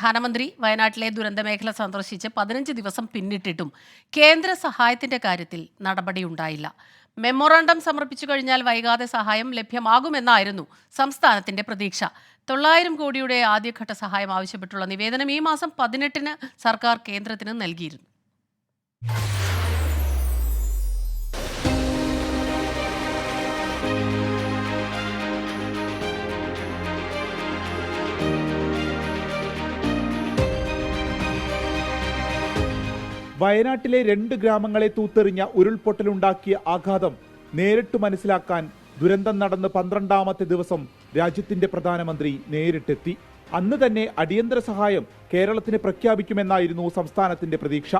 പ്രധാനമന്ത്രി വയനാട്ടിലെ ദുരന്തമേഖല സന്ദർശിച്ച് പതിനഞ്ച് ദിവസം പിന്നിട്ടിട്ടും കേന്ദ്ര സഹായത്തിന്റെ കാര്യത്തിൽ നടപടിയുണ്ടായില്ല. മെമ്മോറാണ്ടം സമർപ്പിച്ചു കഴിഞ്ഞാൽ വൈകാതെ സഹായം ലഭ്യമാകുമെന്നായിരുന്നു സംസ്ഥാനത്തിന്റെ പ്രതീക്ഷ. തൊള്ളായിരം കോടിയുടെ ആദ്യഘട്ട സഹായം ആവശ്യപ്പെട്ടുള്ള നിവേദനം ഈ മാസം പതിനെട്ടിന് സർക്കാർ കേന്ദ്രത്തിന് നൽകിയിരുന്നു. വയനാട്ടിലെ രണ്ട് ഗ്രാമങ്ങളെ തൂത്തെറിഞ്ഞ ഉരുൾപൊട്ടലുണ്ടാക്കിയ ആഘാതം നേരിട്ട് മനസ്സിലാക്കാൻ ദുരന്തം നടന്ന് പന്ത്രണ്ടാമത്തെ ദിവസം രാജ്യത്തിന്റെ പ്രധാനമന്ത്രി നേരിട്ടെത്തി. അന്ന് തന്നെ അടിയന്തര സഹായം കേരളത്തിന് പ്രഖ്യാപിക്കുമെന്നായിരുന്നു സംസ്ഥാനത്തിന്റെ പ്രതീക്ഷ.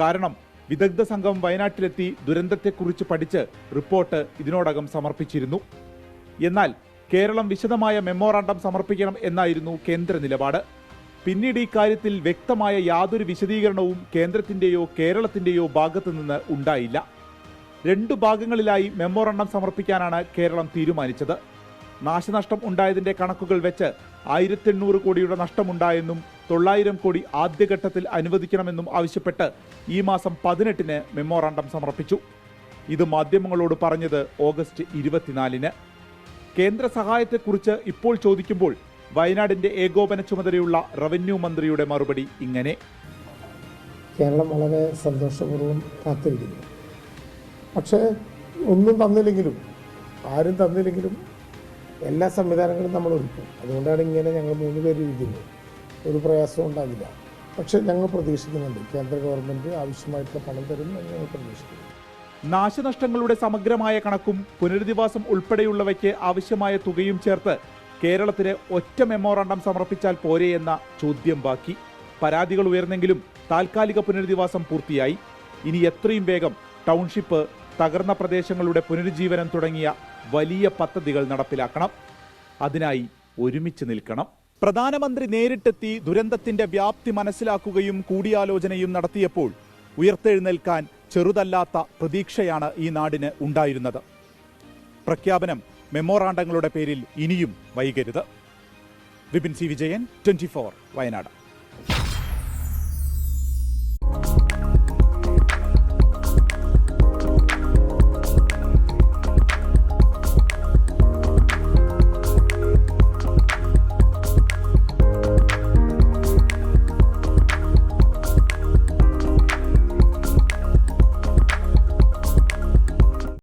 കാരണം വിദഗ്ധ സംഘം വയനാട്ടിലെത്തി ദുരന്തത്തെക്കുറിച്ച് പഠിച്ച് റിപ്പോർട്ട് ഇതിനോടകം സമർപ്പിച്ചിരുന്നു. എന്നാൽ കേരളം വിശദമായ മെമ്മോറാണ്ടം സമർപ്പിക്കണം എന്നായിരുന്നു കേന്ദ്ര നിലപാട്. പിന്നീട് ഈ കാര്യത്തിൽ വ്യക്തമായ യാതൊരു വിശദീകരണവും കേന്ദ്രത്തിന്റെയോ കേരളത്തിന്റെയോ ഭാഗത്തു നിന്ന് ഉണ്ടായില്ല. രണ്ടു ഭാഗങ്ങളിലായി മെമ്മോറണ്ടം സമർപ്പിക്കാനാണ് കേരളം തീരുമാനിച്ചത്. നാശനഷ്ടം ഉണ്ടായതിന്റെ കണക്കുകൾ വെച്ച് ആയിരത്തി എണ്ണൂറ് കോടിയുടെ നഷ്ടമുണ്ടായെന്നും തൊള്ളായിരം കോടി ആദ്യഘട്ടത്തിൽ അനുവദിക്കണമെന്നും ആവശ്യപ്പെട്ട് ഈ മാസം പതിനെട്ടിന് മെമ്മോറാണ്ടം സമർപ്പിച്ചു. ഇത് മാധ്യമങ്ങളോട് പറഞ്ഞത് ഓഗസ്റ്റ് ഇരുപത്തിനാലിന്. കേന്ദ്ര സഹായത്തെക്കുറിച്ച് ഇപ്പോൾ ചോദിക്കുമ്പോൾ വയനാടിന്റെ ഏകോപന ചുമതലയുള്ള റവന്യൂ മന്ത്രിയുടെ മറുപടി ഇങ്ങനെ. കേരളം വളരെ സന്തോഷപൂർവം കാത്തിരിക്കുന്നു. പക്ഷേ ഒന്നും തന്നില്ലെങ്കിലും ആരും തന്നില്ലെങ്കിലും എല്ലാ സംവിധാനങ്ങളും നമ്മൾ ഒരുക്കും. അതുകൊണ്ടാണ് ഇങ്ങനെ ഞങ്ങൾ മൂന്ന് പേര് ഇരിക്കുന്നത് ഒരു പ്രയാസവും ഉണ്ടാകില്ല പക്ഷേ ഞങ്ങൾ പ്രതീക്ഷിക്കുന്നുണ്ട്. കേന്ദ്ര ഗവൺമെന്റ് ആവശ്യമായിട്ടുള്ള പണം തരും എന്ന് ഞങ്ങൾ പ്രതീക്ഷിക്കുന്നു. നാശനഷ്ടങ്ങളുടെ സമഗ്രമായ കണക്കും പുനരധിവാസം ഉൾപ്പെടെയുള്ളവയ്ക്ക് ആവശ്യമായ തുകയും ചേർത്ത് കേരളത്തിന് ഒറ്റ മെമ്മോറാണ്ടം സമർപ്പിച്ചാൽ പോരെ എന്ന ചോദ്യം ബാക്കി. പരാതികൾ ഉയർന്നെങ്കിലും താൽക്കാലിക പുനരധിവാസം പൂർത്തിയായി. ഇനി എത്രയും വേഗം ടൗൺഷിപ്പ് തകർന്ന പ്രദേശങ്ങളുടെ പുനരുജ്ജീവനം തുടങ്ങിയ വലിയ പദ്ധതികൾ നടപ്പിലാക്കണം. അതിനായി ഒരുമിച്ച് നിൽക്കണം. പ്രധാനമന്ത്രി നേരിട്ടെത്തി ദുരന്തത്തിന്റെ വ്യാപ്തി മനസ്സിലാക്കുകയും കൂടിയാലോചനയും നടത്തിയപ്പോൾ ഉയർത്തെഴുന്നേൽക്കാൻ ചെറുതല്ലാത്ത പ്രതീക്ഷയാണ് ഈ നാടിന് ഉണ്ടായിരുന്നത്. പ്രഖ്യാപനം മെമ്മോറാണ്ടങ്ങളുടെ പേരിൽ ഇനിയും വൈകരുത്. Vipin C Vijayan twenty Wayanad.